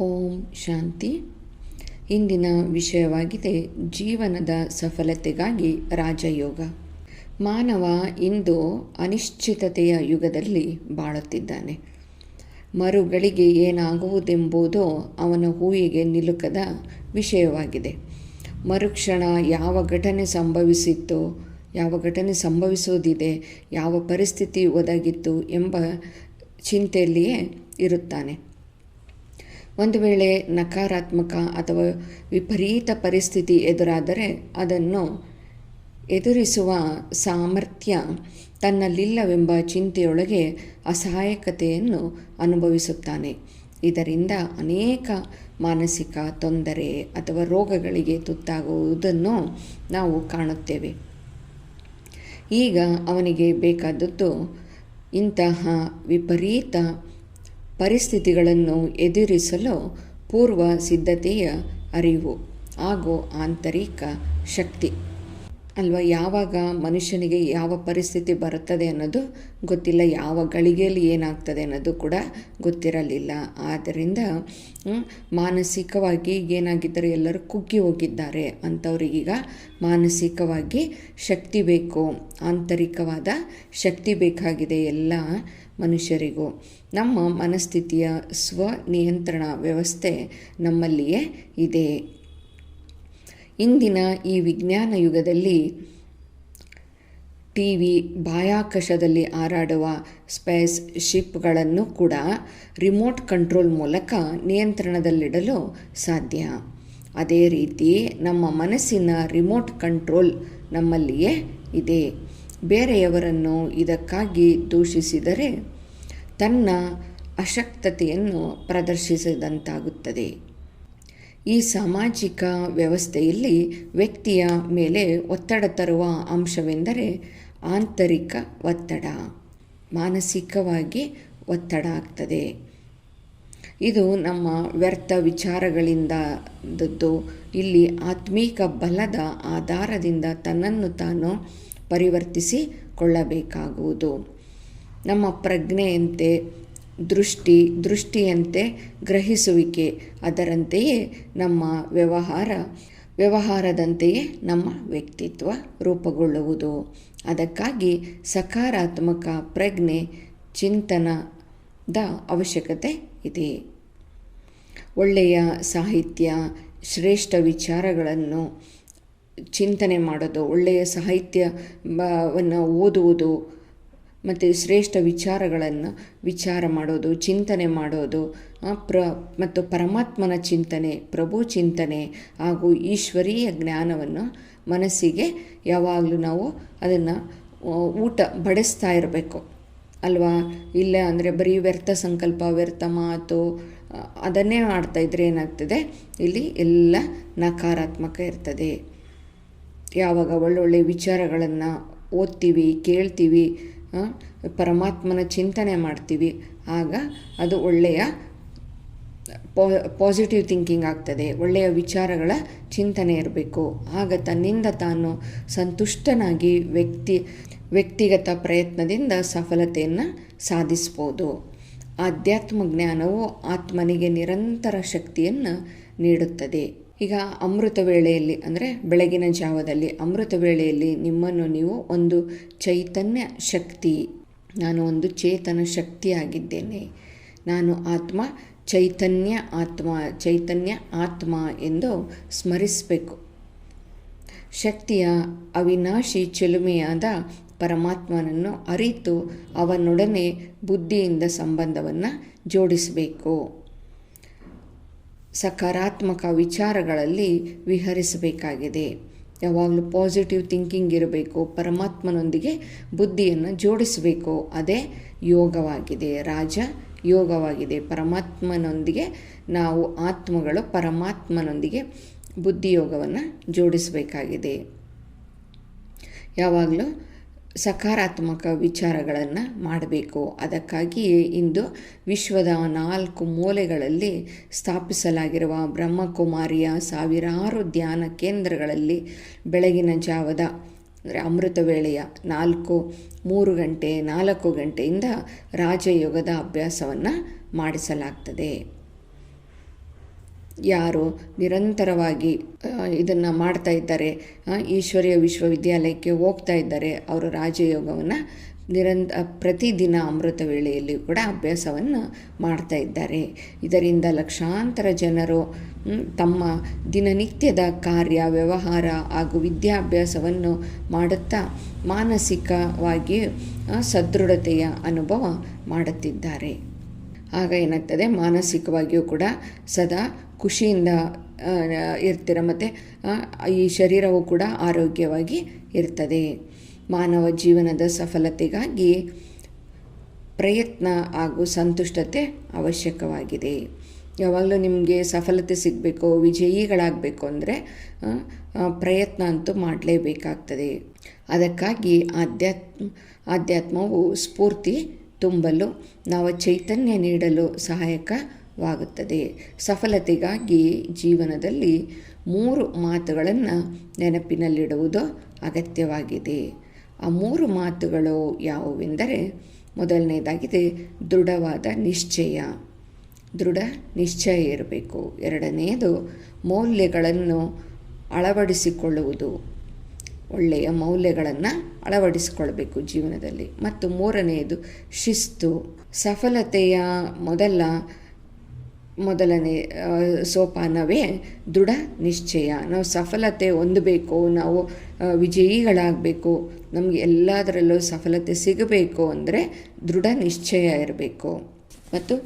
ಓಂ ಶಾಂತಿ. ಇಂದಿನ ವಿಷಯವಾಗಿದೆ ಜೀವನದ ಸಫಲತೆಗಾಗಿ ರಾಜಯೋಗ. ಮಾನವ ಇಂದು ಅನಿಶ್ಚಿತತೆಯ ಯುಗದಲ್ಲಿ ಬಾಳುತ್ತಿದ್ದಾನೆ. ಮರುಗಳಿಗೆ ಏನಾಗುವುದೆಂಬುದು ಅವನ ಹೂವಿಗೆ ನಿಲುಕದ ವಿಷಯವಾಗಿದೆ. ಮರುಕ್ಷಣ ಯಾವ ಘಟನೆ ಸಂಭವಿಸಿತ್ತು, ಯಾವ ಘಟನೆ ಸಂಭವಿಸುವುದಿದೆ ಯಾವ ಪರಿಸ್ಥಿತಿ ಒದಗಿತ್ತು ಎಂಬ ಚಿಂತೆಯಲ್ಲಿಯೇ ಇರುತ್ತಾನೆ. ಒಂದು ವೇಳೆ ನಕಾರಾತ್ಮಕ ಅಥವಾ ವಿಪರೀತ ಪರಿಸ್ಥಿತಿ ಎದುರಾದರೆ ಅದನ್ನು ಎದುರಿಸುವ ಸಾಮರ್ಥ್ಯ ತನ್ನಲ್ಲಿಲ್ಲವೆಂಬ ಚಿಂತೆಯೊಳಗೆ ಅಸಹಾಯಕತೆಯನ್ನು ಅನುಭವಿಸುತ್ತಾನೆ. ಇದರಿಂದ ಅನೇಕ ಮಾನಸಿಕ ತೊಂದರೆ ಅಥವಾ ರೋಗಗಳಿಗೆ ತುತ್ತಾಗುವುದನ್ನು ನಾವು ಕಾಣುತ್ತೇವೆ. ಈಗ ಅವನಿಗೆ ಬೇಕಾದದ್ದು ಇಂತಹ ವಿಪರೀತ ಪರಿಸ್ಥಿತಿಗಳನ್ನು ಎದುರಿಸಲು ಪೂರ್ವ ಸಿದ್ಧತೆಯ ಅರಿವು ಹಾಗೂ ಆಂತರಿಕ ಶಕ್ತಿ. ಅಲ್ವಾ, ಯಾವಾಗ ಮನುಷ್ಯನಿಗೆ ಯಾವ ಪರಿಸ್ಥಿತಿ ಬರುತ್ತದೆ ಅನ್ನೋದು ಗೊತ್ತಿಲ್ಲ, ಯಾವ ಗಳಿಗೆಯಲ್ಲಿ ಏನಾಗ್ತದೆ ಅನ್ನೋದು ಕೂಡ ಗೊತ್ತಿರಲಿಲ್ಲ. ಆದ್ದರಿಂದ ಮಾನಸಿಕವಾಗಿ ಏನಾಗಿದ್ದರೆ ಎಲ್ಲರೂ ಕುಗ್ಗಿ ಹೋಗಿದ್ದಾರೆ ಅಂಥವ್ರಿಗೀಗ ಮಾನಸಿಕವಾಗಿ ಶಕ್ತಿ ಬೇಕು, ಆಂತರಿಕವಾದ ಶಕ್ತಿ ಬೇಕಾಗಿದೆ ಎಲ್ಲ ಮನುಷ್ಯರಿಗೂ. ನಮ್ಮ ಮನಸ್ಥಿತಿಯ ಸ್ವ ನಿಯಂತ್ರಣ ವ್ಯವಸ್ಥೆ ನಮ್ಮಲ್ಲಿಯೇ ಇದೆ. ಇಂದಿನ ಈ ವಿಜ್ಞಾನ ಯುಗದಲ್ಲಿ ಟಿ ವಿ ಬಾಹ್ಯಾಕಾಶದಲ್ಲಿ ಹಾರಾಡುವ ಸ್ಪೇಸ್ ಶಿಪ್ಗಳನ್ನು ಕೂಡ ರಿಮೋಟ್ ಕಂಟ್ರೋಲ್ ಮೂಲಕ ನಿಯಂತ್ರಣದಲ್ಲಿಡಲು ಸಾಧ್ಯ. ಅದೇ ರೀತಿ ನಮ್ಮ ಮನಸ್ಸಿನ ರಿಮೋಟ್ ಕಂಟ್ರೋಲ್ ನಮ್ಮಲ್ಲಿಯೇ ಇದೆ. ಬೇರೆಯವರನ್ನು ಇದಕ್ಕಾಗಿ ದೂಷಿಸಿದರೆ ತನ್ನ ಅಶಕ್ತತೆಯನ್ನು ಪ್ರದರ್ಶಿಸಿದಂತಾಗುತ್ತದೆ. ಈ ಸಾಮಾಜಿಕ ವ್ಯವಸ್ಥೆಯಲ್ಲಿ ವ್ಯಕ್ತಿಯ ಮೇಲೆ ಒತ್ತಡ ತರುವ ಅಂಶವೆಂದರೆ ಆಂತರಿಕ ಒತ್ತಡ, ಮಾನಸಿಕವಾಗಿ ಒತ್ತಡ ಆಗ್ತದೆ. ಇದು ನಮ್ಮ ವ್ಯರ್ಥ ವಿಚಾರಗಳಿಂದದ್ದು. ಇಲ್ಲಿ ಆತ್ಮೀಕ ಬಲದ ಆಧಾರದಿಂದ ತನ್ನನ್ನು ತಾನು ಪರಿವರ್ತಿಸಿಕೊಳ್ಳಬೇಕಾಗುವುದು. ನಮ್ಮ ಪ್ರಜ್ಞೆಯಂತೆ ದೃಷ್ಟಿ, ದೃಷ್ಟಿಯಂತೆ ಗ್ರಹಿಸುವಿಕೆ. ಅದರಂತೆಯೇ ನಮ್ಮ ವ್ಯವಹಾರ, ವ್ಯವಹಾರದಂತೆಯೇ ನಮ್ಮ ವ್ಯಕ್ತಿತ್ವ ರೂಪುಗೊಳ್ಳುವುದು. ಅದಕ್ಕಾಗಿ ಸಕಾರಾತ್ಮಕ ಪ್ರಜ್ಞೆ ಚಿಂತನದ ಅವಶ್ಯಕತೆ ಇದೆ. ಒಳ್ಳೆಯ ಸಾಹಿತ್ಯ, ಶ್ರೇಷ್ಠ ವಿಚಾರಗಳನ್ನು ಚಿಂತನೆ ಮಾಡೋದು, ಒಳ್ಳೆಯ ಸಾಹಿತ್ಯವನ್ನು ಓದುವುದು ಮತ್ತು ಶ್ರೇಷ್ಠ ವಿಚಾರಗಳನ್ನು ವಿಚಾರ ಮಾಡೋದು, ಚಿಂತನೆ ಮಾಡೋದು ಪ್ರ, ಮತ್ತು ಪರಮಾತ್ಮನ ಚಿಂತನೆ, ಪ್ರಭು ಚಿಂತನೆ ಹಾಗೂ ಈಶ್ವರೀಯ ಜ್ಞಾನವನ್ನು ಮನಸ್ಸಿಗೆ ಯಾವಾಗಲೂ ನಾವು ಅದನ್ನು ಊಟ ಬಡಿಸ್ತಾ ಇರಬೇಕು. ಅಲ್ವಾ? ಇಲ್ಲ ಅಂದರೆ ಬರೀ ವ್ಯರ್ಥ ಸಂಕಲ್ಪ, ವ್ಯರ್ಥ ಮಾತು ಅದನ್ನೇ ಮಾಡ್ತಾಯಿದ್ರೆ ಏನಾಗ್ತದೆ? ಇಲ್ಲಿ ಎಲ್ಲ ನಕಾರಾತ್ಮಕ ಇರ್ತದೆ. ಯಾವಾಗ ಒಳ್ಳೊಳ್ಳೆ ವಿಚಾರಗಳನ್ನು ಓದ್ತೀವಿ, ಕೇಳ್ತೀವಿ ಪರಮಾತ್ಮನ ಚಿಂತನೆ ಮಾಡ್ತೀವಿ. ಆಗ ಅದು ಒಳ್ಳೆಯ ಪಾಸಿಟಿವ್ ಥಿಂಕಿಂಗ್ ಆಗ್ತದೆ. ಒಳ್ಳೆಯ ವಿಚಾರಗಳ ಚಿಂತನೆ ಇರಬೇಕು. ಆಗ ತನ್ನಿಂದ ತಾನು ಸಂತುಷ್ಟನಾಗಿ ವ್ಯಕ್ತಿ, ವ್ಯಕ್ತಿಗತ ಪ್ರಯತ್ನದಿಂದ ಸಫಲತೆಯನ್ನು ಸಾಧಿಸ್ಬೋದು. ಆಧ್ಯಾತ್ಮ ಜ್ಞಾನವು ಆತ್ಮನಿಗೆ ನಿರಂತರ ಶಕ್ತಿಯನ್ನು ನೀಡುತ್ತದೆ. ಈಗ ಅಮೃತ ವೇಳೆಯಲ್ಲಿ, ಅಂದರೆ ಬೆಳಗಿನ ಜಾವದಲ್ಲಿ ಅಮೃತ ವೇಳೆಯಲ್ಲಿ ನಿಮ್ಮನ್ನು ನೀವು ಒಂದು ಚೈತನ್ಯ ಶಕ್ತಿ, ನಾನು ಒಂದು ಚೇತನ ಶಕ್ತಿಯಾಗಿದ್ದೇನೆ. ನಾನು ಆತ್ಮ, ಚೈತನ್ಯ ಆತ್ಮ ಚೈತನ್ಯ ಆತ್ಮ ಎಂದು ಸ್ಮರಿಸಬೇಕು. ಶಕ್ತಿಯ ಅವಿನಾಶಿ ಚೆಲುಮೆಯಾದ ಪರಮಾತ್ಮನನ್ನು ಅರಿತು ಅವನೊಡನೆ ಬುದ್ಧಿಯಿಂದ ಸಂಬಂಧವನ್ನು ಜೋಡಿಸಬೇಕು. ಸಕಾರಾತ್ಮಕ ವಿಚಾರಗಳಲ್ಲಿ ವಿಹರಿಸಬೇಕಾಗಿದೆ. ಯಾವಾಗಲೂ ಪಾಸಿಟಿವ್ ಥಿಂಕಿಂಗ್ ಇರಬೇಕು, ಪರಮಾತ್ಮನೊಂದಿಗೆ ಬುದ್ಧಿಯನ್ನು ಜೋಡಿಸಬೇಕು. ಅದೇ ಯೋಗವಾಗಿದೆ. ರಾಜ ಯೋಗವಾಗಿದೆ. ಪರಮಾತ್ಮನೊಂದಿಗೆ ನಾವು ಆತ್ಮಗಳು ಪರಮಾತ್ಮನೊಂದಿಗೆ ಬುದ್ಧಿಯೋಗವನ್ನು ಜೋಡಿಸಬೇಕಾಗಿದೆ. ಯಾವಾಗಲೂ ಸಕಾರಾತ್ಮಕ ವಿಚಾರಗಳನ್ನು ಮಾಡಬೇಕು. ಅದಕ್ಕಾಗಿ ಇಂದು ವಿಶ್ವದ ನಾಲ್ಕು ಮೂಲೆಗಳಲ್ಲಿ ಸ್ಥಾಪಿಸಲಾಗಿರುವ ಬ್ರಹ್ಮಕುಮಾರಿಯ ಸಾವಿರಾರು ಧ್ಯಾನ ಕೇಂದ್ರಗಳಲ್ಲಿ ಬೆಳಗಿನ ಜಾವದ ಅಂದರೆ ಅಮೃತ ವೇಳೆಯ ನಾಲ್ಕು, ಮೂರು ಗಂಟೆ, ನಾಲ್ಕು ಗಂಟೆಯಿಂದ ರಾಜಯೋಗದ ಅಭ್ಯಾಸವನ್ನು ಮಾಡಿಸಲಾಗ್ತದೆ. ಯಾರು ನಿರಂತರವಾಗಿ ಇದನ್ನು ಮಾಡ್ತಾ ಇದ್ದಾರೆ ಈಶ್ವರೀಯ ವಿಶ್ವವಿದ್ಯಾಲಯಕ್ಕೆ ಹೋಗ್ತಾ ಇದ್ದಾರೆ, ಅವರು ರಾಜಯೋಗವನ್ನು ನಿರಂತ ಪ್ರತಿದಿನ ಅಮೃತ ವೇಳೆಯಲ್ಲಿ ಕೂಡ ಅಭ್ಯಾಸವನ್ನು ಮಾಡ್ತಾ ಇದ್ದಾರೆ. ಇದರಿಂದ ಲಕ್ಷಾಂತರ ಜನರು ತಮ್ಮ ದಿನನಿತ್ಯದ ಕಾರ್ಯ, ವ್ಯವಹಾರ ಹಾಗೂ ವಿದ್ಯಾಭ್ಯಾಸವನ್ನು ಮಾಡುತ್ತಾ ಮಾನಸಿಕವಾಗಿ ಸದೃಢತೆಯ ಅನುಭವ ಮಾಡುತ್ತಿದ್ದಾರೆ. ಆಗ ಏನಾಗ್ತದೆ? ಮಾನಸಿಕವಾಗಿಯೂ ಕೂಡ ಸದಾ ಖುಷಿಯಿಂದ ಇರ್ತೀರ. ಮತ್ತು ಈ ಶರೀರವು ಕೂಡ ಆರೋಗ್ಯವಾಗಿ ಇರ್ತದೆ. ಮಾನವ ಜೀವನದ ಸಫಲತೆಗಾಗಿ ಪ್ರಯತ್ನ ಹಾಗೂ ಸಂತುಷ್ಟತೆ ಅವಶ್ಯಕವಾಗಿದೆ. ಯಾವಾಗಲೂ ನಿಮಗೆ ಸಫಲತೆ ಸಿಗಬೇಕು, ವಿಜಯಿಗಳಾಗಬೇಕು ಅಂದರೆ ಪ್ರಯತ್ನ ಅಂತೂ ಮಾಡಲೇಬೇಕಾಗ್ತದೆ. ಅದಕ್ಕಾಗಿ ಆಧ್ಯಾತ್ಮ, ಆಧ್ಯಾತ್ಮವು ಸ್ಫೂರ್ತಿ ತುಂಬಲು, ನಾವು ಚೈತನ್ಯ ನೀಡಲು ಸಹಾಯಕವಾಗುತ್ತದೆ ಸಫಲತೆಗಾಗಿ ಜೀವನದಲ್ಲಿ ಮೂರು ಮಾತುಗಳನ್ನು ನೆನಪಿನಲ್ಲಿಡುವುದು ಅಗತ್ಯವಾಗಿದೆ. ಆ ಮೂರು ಮಾತುಗಳು ಯಾವುವೆಂದರೆ, ಮೊದಲನೇದಾಗಿದೆ, ದೃಢವಾದ ನಿಶ್ಚಯ. ದೃಢ ನಿಶ್ಚಯ ಇರಬೇಕು. ಎರಡನೆಯದು, ಮೌಲ್ಯಗಳನ್ನು ಅಳವಡಿಸಿಕೊಳ್ಳುವುದು. ಒಳ್ಳೆಯ ಮೌಲ್ಯಗಳನ್ನು ಅಳವಡಿಸಿಕೊಳ್ಬೇಕು ಜೀವನದಲ್ಲಿ. ಮತ್ತು ಮೂರನೆಯದು, ಶಿಸ್ತು. ಸಫಲತೆಯ ಮೊದಲ ಮೊದಲನೇ ಸೋಪಾನವೇ ದೃಢ ನಿಶ್ಚಯ. ನಾವು ಸಫಲತೆ ಹೊಂದಬೇಕು, ನಾವು ವಿಜಯಿಗಳಾಗಬೇಕು, ನಮಗೆ ಎಲ್ಲದರಲ್ಲೂ ಸಫಲತೆ ಸಿಗಬೇಕು ಅಂದರೆ ದೃಢ ನಿಶ್ಚಯ ಇರಬೇಕು. ಮತ್ತು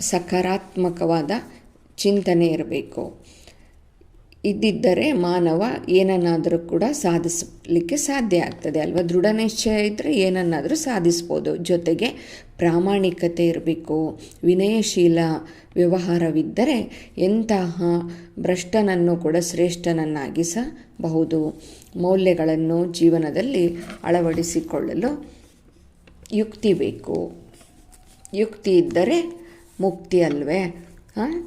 ಸಕಾರಾತ್ಮಕವಾದ ಚಿಂತನೆ ಇರಬೇಕು. ಇದ್ದಿದ್ದರೆ ಮಾನವ ಏನನ್ನಾದರೂ ಕೂಡ ಸಾಧಿಸಲಿಕ್ಕೆ ಸಾಧ್ಯ ಆಗ್ತದೆ ಅಲ್ವಾ? ದೃಢ ನಿಶ್ಚಯ ಇದ್ದರೆ ಏನನ್ನಾದರೂ ಸಾಧಿಸ್ಬೋದು. ಜೊತೆಗೆ ಪ್ರಾಮಾಣಿಕತೆ ಇರಬೇಕು. ವಿನಯಶೀಲ ವ್ಯವಹಾರವಿದ್ದರೆ ಎಂತಹ ಭ್ರಷ್ಟನನ್ನು ಕೂಡ ಶ್ರೇಷ್ಠನನ್ನಾಗಿಸಬಹುದು ಮೌಲ್ಯಗಳನ್ನು ಜೀವನದಲ್ಲಿ ಅಳವಡಿಸಿಕೊಳ್ಳಲು ಯುಕ್ತಿ ಬೇಕು. ಯುಕ್ತಿ ಇದ್ದರೆ ಮುಕ್ತಿ ಅಲ್ವೇ?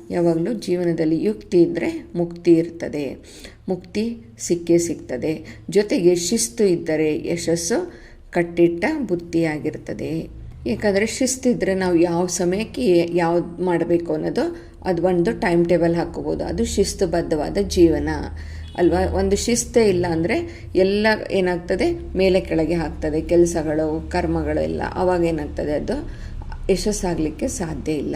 ಯಾವಾಗಲೂ ಜೀವನದಲ್ಲಿ ಯುಕ್ತಿ ಇದ್ದರೆ ಮುಕ್ತಿ ಇರ್ತದೆ. ಮುಕ್ತಿ ಸಿಕ್ಕೇ ಸಿಗ್ತದೆ. ಜೊತೆಗೆ ಶಿಸ್ತು ಇದ್ದರೆ ಯಶಸ್ಸು ಕಟ್ಟಿಟ್ಟ ಬುತ್ತಿಯಾಗಿರ್ತದೆ ಏಕಂದ್ರೆ ಶಿಸ್ತು ಇದ್ದರೆ ನಾವು ಯಾವ ಸಮಯಕ್ಕೆ ಯಾವ್ದು ಮಾಡಬೇಕು ಅನ್ನೋದು ಅದು ಒಂದು ಟೈಮ್ ಟೇಬಲ್ ಹಾಕೋಬೋದು ಅದು ಶಿಸ್ತುಬದ್ಧವಾದ ಜೀವನ. ಅಲ್ವಾ? ಒಂದು ಶಿಸ್ತೇ ಇಲ್ಲ ಅಂದರೆ ಎಲ್ಲ ಏನಾಗ್ತದೆ? ಮೇಲೆ ಕೆಳಗೆ ಹಾಕ್ತದೆ. ಕೆಲಸಗಳು, ಕರ್ಮಗಳು ಎಲ್ಲ. ಅವಾಗ ಏನಾಗ್ತದೆ ಅದು? ಯಶಸ್ಸಾಗಲಿಕ್ಕೆ ಸಾಧ್ಯ ಇಲ್ಲ.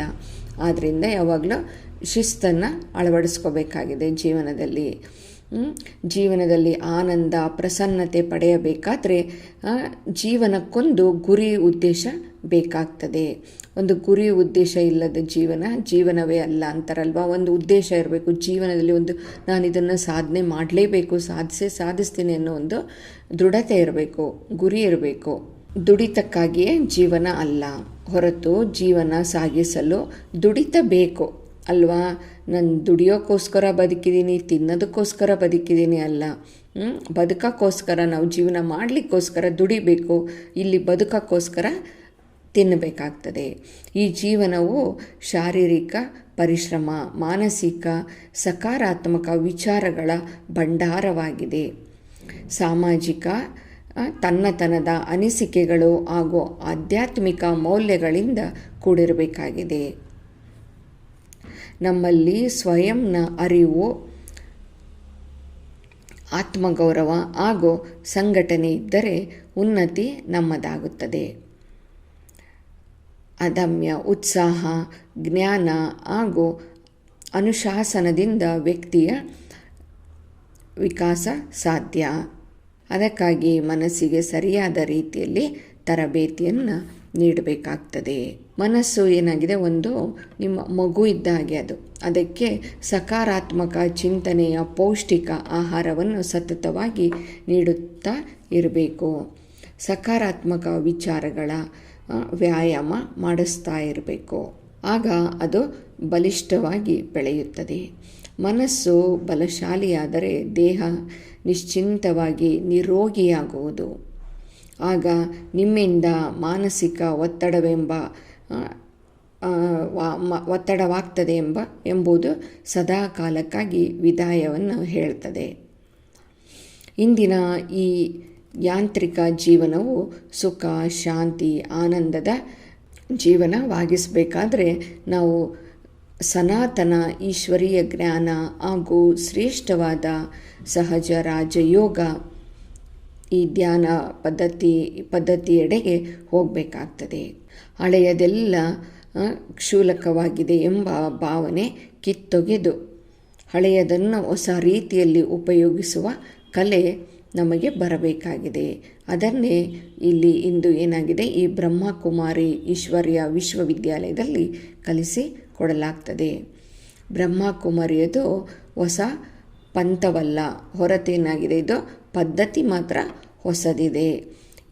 ಆದ್ದರಿಂದ ಯಾವಾಗಲೂ ಶಿಸ್ತನ್ನು ಅಳವಡಿಸ್ಕೋಬೇಕಾಗಿದೆ ಜೀವನದಲ್ಲಿ. ಜೀವನದಲ್ಲಿ ಆನಂದ, ಪ್ರಸನ್ನತೆ ಪಡೆಯಬೇಕಾದರೆ ಜೀವನಕ್ಕೊಂದು ಗುರಿ ಉದ್ದೇಶ ಬೇಕಾಗ್ತದೆ. ಒಂದು ಗುರಿ ಉದ್ದೇಶ ಇಲ್ಲದ ಜೀವನ ಜೀವನವೇ ಅಲ್ಲ ಅಂತಾರಲ್ವ? ಒಂದು ಉದ್ದೇಶ ಇರಬೇಕು. ಜೀವನದಲ್ಲಿ ಒಂದು ನಾನು ಇದನ್ನು ಸಾಧನೆ ಮಾಡಲೇಬೇಕು, ಸಾಧಿಸೇ, ಸಾಧಿಸ್ತೀನಿ ಅನ್ನೋ ಒಂದು ದೃಢತೆ ಇರಬೇಕು, ಗುರಿ ಇರಬೇಕು. ದುಡಿತಕ್ಕಾಗಿಯೇ ಜೀವನ ಅಲ್ಲ. ಹೊರತು ಜೀವನ ಸಾಗಿಸಲು ದುಡಿತಬೇಕು, ಅಲ್ವಾ? ನಾನು ದುಡಿಯೋಕ್ಕೋಸ್ಕರ ಬದುಕಿದ್ದೀನಿ ತಿನ್ನೋದಕ್ಕೋಸ್ಕರ ಬದುಕಿದ್ದೀನಿ ಅಲ್ಲ. ಬದುಕೋಕ್ಕೋಸ್ಕರ ನಾವು ಜೀವನ ಮಾಡಲಿಕ್ಕೋಸ್ಕರ ದುಡಿಬೇಕು, ಇಲ್ಲಿ ಬದುಕೋಕ್ಕೋಸ್ಕರ ತಿನ್ನಬೇಕಾಗ್ತದೆ. ಈ ಜೀವನವು ಶಾರೀರಿಕ ಪರಿಶ್ರಮ, ಮಾನಸಿಕ ಸಕಾರಾತ್ಮಕ ವಿಚಾರಗಳ ಭಂಡಾರವಾಗಿದೆ. ಸಾಮಾಜಿಕ ತನ್ನತನದ ಅನಿಸಿಕೆಗಳು ಹಾಗೂ ಆಧ್ಯಾತ್ಮಿಕ ಮೌಲ್ಯಗಳಿಂದ ಕೂಡಿರಬೇಕಾಗಿದೆ. ನಮ್ಮಲ್ಲಿ ಸ್ವಯಂನ ಅರಿವು, ಆತ್ಮಗೌರವ ಹಾಗೂ ಸಂಘಟನೆ ಇದ್ದರೆ ಉನ್ನತಿ ನಮ್ಮದಾಗುತ್ತದೆ. ಅದಮ್ಯ ಉತ್ಸಾಹ, ಜ್ಞಾನ ಹಾಗೂ ಅನುಶಾಸನದಿಂದ ವ್ಯಕ್ತಿಯ ವಿಕಾಸ ಸಾಧ್ಯ. ಅದಕ್ಕಾಗಿ ಮನಸ್ಸಿಗೆ ಸರಿಯಾದ ರೀತಿಯಲ್ಲಿ ತರಬೇತಿಯನ್ನು ನೀಡಬೇಕಾಗ್ತದೆ. ಮನಸ್ಸು ಏನಾಗಿದೆ? ಒಂದು ನಿಮ್ಮ ಮಗು ಇದ್ದ ಹಾಗೆ ಅದು. ಅದಕ್ಕೆ ಸಕಾರಾತ್ಮಕ ಚಿಂತನೆಯ ಪೌಷ್ಟಿಕ ಆಹಾರವನ್ನು ಸತತವಾಗಿ ನೀಡುತ್ತಾ ಇರಬೇಕು. ಸಕಾರಾತ್ಮಕ ವಿಚಾರಗಳ ವ್ಯಾಯಾಮ ಮಾಡಿಸ್ತಾ ಇರಬೇಕು. ಆಗ ಅದು ಬಲಿಷ್ಠವಾಗಿ ಬೆಳೆಯುತ್ತದೆ. ಮನಸ್ಸು ಬಲಶಾಲಿಯಾದರೆ ದೇಹ ನಿಶ್ಚಿಂತವಾಗಿ ನಿರೋಗಿಯಾಗುವುದು. ಆಗ ನಿಮ್ಮಿಂದ ಮಾನಸಿಕ ಒತ್ತಡವೆಂಬ ಒತ್ತಡವಾಗ್ತದೆ ಎಂಬ ಎಂಬುದು ಸದಾ ಕಾಲಕ್ಕಾಗಿ ವಿದಾಯವನ್ನು ಹೇಳ್ತದೆ. ಇಂದಿನ ಈ ಯಾಂತ್ರಿಕ ಜೀವನವು ಸುಖ, ಶಾಂತಿ, ಆನಂದದ ಜೀವನವಾಗಿಸಬೇಕಾದ್ರೆ ನಾವು ಸನಾತನ ಈಶ್ವರೀಯ ಜ್ಞಾನ ಹಾಗೂ ಶ್ರೇಷ್ಠವಾದ ಸಹಜ ರಾಜಯೋಗ ಈ ಧ್ಯಾನ ಪದ್ಧತಿ, ಪದ್ಧತಿಯೆಡೆಗೆ ಹೋಗಬೇಕಾಗ್ತದೆ. ಹಳೆಯದೆಲ್ಲ ಕ್ಷೂಲಕವಾಗಿದೆ ಎಂಬ ಭಾವನೆ ಕಿತ್ತೊಗೆದು, ಹಳೆಯದನ್ನು ಹೊಸ ರೀತಿಯಲ್ಲಿ ಉಪಯೋಗಿಸುವ ಕಲೆ ನಮಗೆ ಬರಬೇಕಾಗಿದೆ. ಅದನ್ನೇ ಇಲ್ಲಿ ಇಂದು ಏನಾಗಿದೆ, ಈ ಬ್ರಹ್ಮಕುಮಾರಿ ಈಶ್ವರ್ಯ ವಿಶ್ವವಿದ್ಯಾಲಯದಲ್ಲಿ ಕಲಿಸಿ ಕೊಡಲಾಗ್ತದೆ. ಬ್ರಹ್ಮಕುಮಾರಿಯದು ಹೊಸ ಪಂಥವಲ್ಲ. ಹೊರತೇನಾಗಿದೆ ಇದು ಪದ್ಧತಿ ಮಾತ್ರ ಹೊಸದಿದೆ.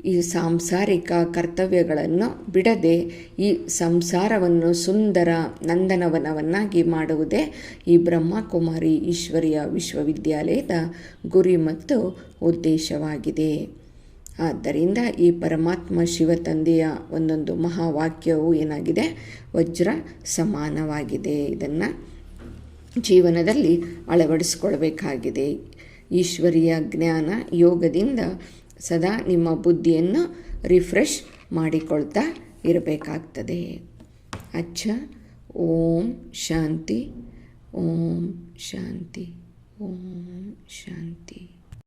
ಈ ಸಾಂಸಾರಿಕ ಕರ್ತವ್ಯಗಳನ್ನು ಬಿಡದೆ ಈ ಸಂಸಾರವನ್ನು ಸುಂದರ ನಂದನವನವನ್ನಾಗಿ ಮಾಡುವುದೇ ಈ ಬ್ರಹ್ಮಕುಮಾರಿ ಈಶ್ವರಿಯ ವಿಶ್ವವಿದ್ಯಾಲಯದ ಗುರಿ ಮತ್ತು ಉದ್ದೇಶವಾಗಿದೆ. ಆದ್ದರಿಂದ ಈ ಪರಮಾತ್ಮ ಶಿವ ತಂದೆಯ ಒಂದೊಂದು ಮಹಾವಾಕ್ಯವು ಏನಾಗಿದೆ? ವಜ್ರ ಸಮಾನವಾಗಿದೆ. ಇದನ್ನು ಜೀವನದಲ್ಲಿ ಅಳವಡಿಸ್ಕೊಳ್ಬೇಕಾಗಿದೆ ಈಶ್ವರಿಯ ಜ್ಞಾನ ಯೋಗದಿಂದ ಸದಾ ನಿಮ್ಮ ಬುದ್ಧಿಯನ್ನು ರಿಫ್ರೆಶ್ ಮಾಡಿಕೊಳ್ತಾ ಇರಬೇಕಾಗ್ತದೆ. ಅಚ್ಚ. ಓಂ ಶಾಂತಿ. ಓಂ ಶಾಂತಿ. ಓಂ ಶಾಂತಿ.